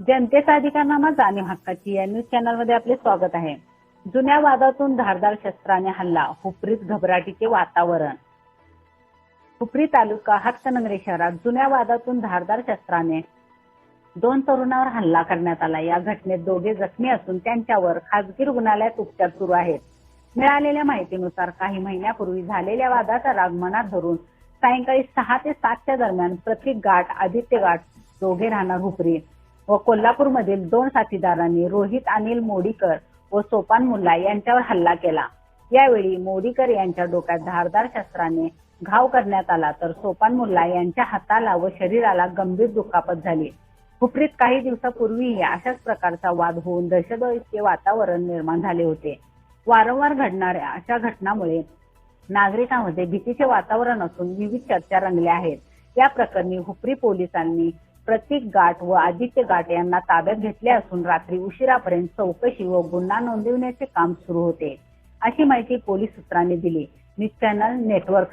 जनतेचा अधिकारनामा जाणीव हक्काची या न्यूज चॅनलमध्ये आपले स्वागत आहे. जुन्या वादातून धारदार शस्त्राने हल्ला हुपरीत घबराटीचे वातावरण. हुपरी तालुका हक्कनगरे शहरात जुन्या वादातून धारदार शस्त्राने दोन तरुणावर हल्ला करण्यात आला. या घटनेत दोघे जखमी असून त्यांच्यावर खासगी रुग्णालयात उपचार सुरू आहेत. मिळालेल्या माहितीनुसार काही महिन्यापूर्वी झालेल्या वादाचा राग मनात धरून सायंकाळी सहा ते सातच्या दरम्यान प्रतीक गाठ आदित्य गाठ दोघे राहणार हुपरी. व कोल्हापूरमधील दोन साथीदारांनी रोहित अनिल मोडीकर व सोपान मुल्ला यांच्यावर हल्ला केला. यावेळी मोडीकर यांच्या डोक्यात धारदार शस्त्राने घाव करण्यात आला तर सोपान मुल्ला यांच्या हाताला व शरीराला गंभीर दुखापत झाली. हुपरीत काही दिवसापूर्वीही अशाच प्रकारचा वाद होऊन दहशतवादीचे वातावरण निर्माण झाले होते. वारंवार घडणाऱ्या अशा घटनामुळे नागरिकांमध्ये भीतीचे वातावरण असून विविध चर्चा रंगल्या आहेत. या प्रकरणी हुपरी पोलिसांनी प्रतीक गाठ व आदित्य गाठ यांना ताब्यात घेतले असून रात्री उशिरापर्यंत चौकशी व गुन्हा नोंदविण्याचे काम सुरू होते. अशी माहिती पोलीस सूत्रांनी दिली. News channel network.